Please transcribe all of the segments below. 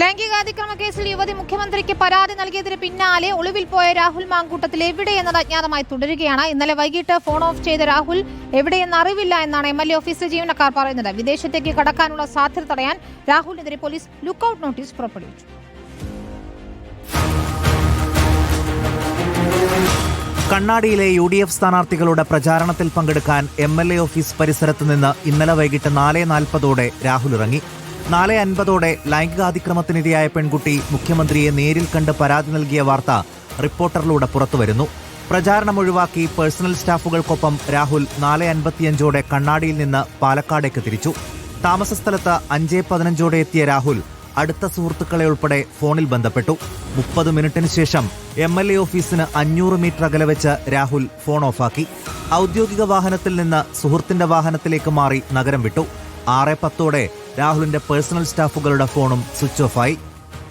ലൈംഗികാതിക്രമ കേസിൽ യുവതി മുഖ്യമന്ത്രിക്ക് പരാതി നൽകിയതിന് പിന്നാലെ ഒളിവിൽ പോയ രാഹുൽ മാങ്കൂട്ടത്തിൽ എവിടെയെന്നത് അജ്ഞാതമായി തുടരുകയാണ്. ഇന്നലെ വൈകിട്ട് ഫോൺ ഓഫ് ചെയ്ത രാഹുൽ എവിടെയെന്ന് അറിവില്ല എന്നാണ് എം എൽ എ ഓഫീസ് ജീവനക്കാർ പറയുന്നത്. വിദേശത്തേക്ക് കടക്കാനുള്ള സാധ്യത തടയാൻ രാഹുലിനെതിരെ പോലീസ് ലുക്കൌട്ട് നോട്ടീസ് പുറപ്പെടുവിച്ചു. കണ്ണാടിയിലെ യു ഡി എഫ് സ്ഥാനാർത്ഥികളുടെ പ്രചാരണത്തിൽ പങ്കെടുക്കാൻ എം എൽ എ ഓഫീസ് പരിസരത്ത് നിന്ന് ഇന്നലെ വൈകിട്ട് നാല് നാൽപ്പതോടെ രാഹുൽ ഇറങ്ങി. നാല് അൻപതോടെ ലൈംഗികാതിക്രമത്തിനിരയായ പെൺകുട്ടി മുഖ്യമന്ത്രിയെ നേരിൽ കണ്ട് പരാതി നൽകിയ വാർത്ത റിപ്പോർട്ടറിലൂടെ പുറത്തുവരുന്നു. പ്രചാരണം ഒഴിവാക്കി പേഴ്സണൽ സ്റ്റാഫുകൾക്കൊപ്പം രാഹുൽ നാല് അൻപത്തിയഞ്ചോടെ കണ്ണാടിയിൽ നിന്ന് പാലക്കാടേക്ക് തിരിച്ചു. താമസസ്ഥലത്ത് അഞ്ചേ പതിനഞ്ചോടെ എത്തിയ രാഹുൽ അടുത്ത സുഹൃത്തുക്കളെ ഉൾപ്പെടെ ഫോണിൽ ബന്ധപ്പെട്ടു. മുപ്പത് മിനിറ്റിന് ശേഷം എം എൽ എ ഓഫീസിന് അഞ്ഞൂറ് മീറ്റർ അകലെ വെച്ച് രാഹുൽ ഫോൺ ഓഫാക്കി. ഔദ്യോഗിക വാഹനത്തിൽ നിന്ന് സുഹൃത്തിന്റെ വാഹനത്തിലേക്ക് മാറി നഗരം വിട്ടു. ആറ് പത്തോടെ രാഹുലിന്റെ പേഴ്സണൽ സ്റ്റാഫുകളുടെ ഫോണും സ്വിച്ച് ഓഫായി.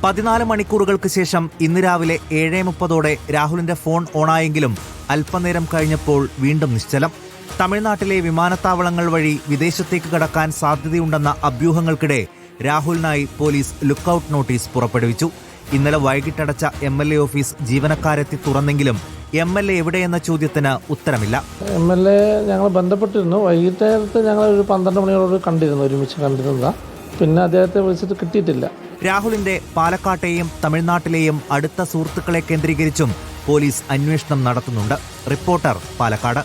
പതിനാല് മണിക്കൂറുകൾക്ക് ശേഷം ഇന്ന് രാവിലെ ഏഴ് മുപ്പതോടെ രാഹുലിന്റെ ഫോൺ ഓണായെങ്കിലും അല്പനേരം കഴിഞ്ഞപ്പോൾ വീണ്ടും നിശ്ചലം. തമിഴ്നാട്ടിലെ വിമാനത്താവളങ്ങൾ വഴി വിദേശത്തേക്ക് കടക്കാൻ സാധ്യതയുണ്ടെന്ന അഭ്യൂഹങ്ങൾക്കിടെ രാഹുലിനായി പോലീസ് ലുക്കൌട്ട് നോട്ടീസ് പുറപ്പെടുവിച്ചു. ഇന്നലെ വൈകിട്ടടച്ച എം എൽ എ ഓഫീസ് ജീവനക്കാരെത്തി തുറന്നെങ്കിലും എം എൽ എ എവിടെയെന്ന ചോദ്യത്തിന് ഉത്തരമില്ല. എം എൽ എ ഞങ്ങൾ ബന്ധപ്പെട്ടിരുന്നു. വൈകിട്ടേരത്ത് ഞങ്ങൾ ഒരു പന്ത്രണ്ട് മണിയോട് കണ്ടിരുന്നു. ഒരുമിച്ച് കണ്ടിരുന്നതാ. പിന്നെ അദ്ദേഹത്തെ വിളിച്ചിട്ട് കിട്ടിയിട്ടില്ല. രാഹുലിന്റെ പാലക്കാട്ടെയും തമിഴ്നാട്ടിലെയും അടുത്ത സുഹൃത്തുക്കളെ കേന്ദ്രീകരിച്ചും പോലീസ് അന്വേഷണം നടത്തുന്നുണ്ട്. റിപ്പോർട്ടർ പാലക്കാട്.